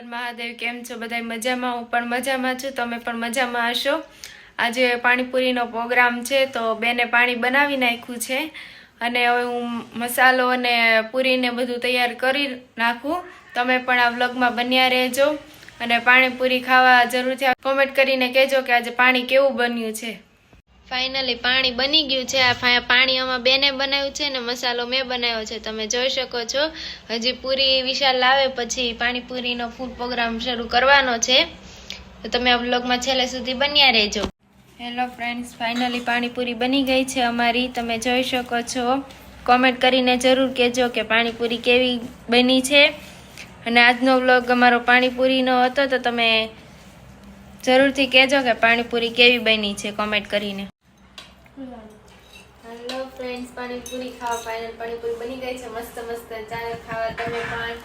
હર મહાદેવ, કેમ છો? બધા મજામાં? હું પણ મજામાં છું. તમે પણ મજામાં હશો? આજે પાણીપુરીનો પ્રોગ્રામ છે, તો બેને પાણી બનાવી નાખ્યું છે. અને હવે હું મસાલો અને પૂરીને બધું તૈયાર કરી નાખું. તમે પણ આ વ્લોગમાં બન્યા રહેજો. અને પાણીપુરી ખાવા જરૂરથી કોમેન્ટ કરીને કહેજો કે આજે પાણી કેવું બન્યું છે. ફાઇનલી પાણી બની ગયું છે. આ પાણી આમાં બેને બનાવ્યું છે ને મસાલો મેં બનાવ્યો છે. તમે જોઈ શકો છો. હજી પૂરી વિશાલ લાવે પછી પાણીપુરીનો ફૂડ પ્રોગ્રામ શરૂ કરવાનો છે. તો તમે આ વ્લોગમાં છેલ્લે સુધી બન્યા રહેજો. હેલો ફ્રેન્ડ્સ ફાઇનલી પાણીપુરી બની ગઈ છે અમારી. તમે જોઈ શકો છો. કોમેન્ટ કરીને જરૂર કહેજો કે પાણીપુરી કેવી બની છે. અને આજનો વ્લોગ અમારો પાણીપુરીનો હતો તો તમે જરૂરથી કહેજો કે પાણીપુરી કેવી બની છે. કોમેન્ટ કરીને. હેલો ફ્રેન્ડ્સ પાણીપુરી ખાવા ફાઇનલ પાણીપુરી બની ગઈ છે. મસ્ત મસ્ત ચાલો ખાવા તમે પણ.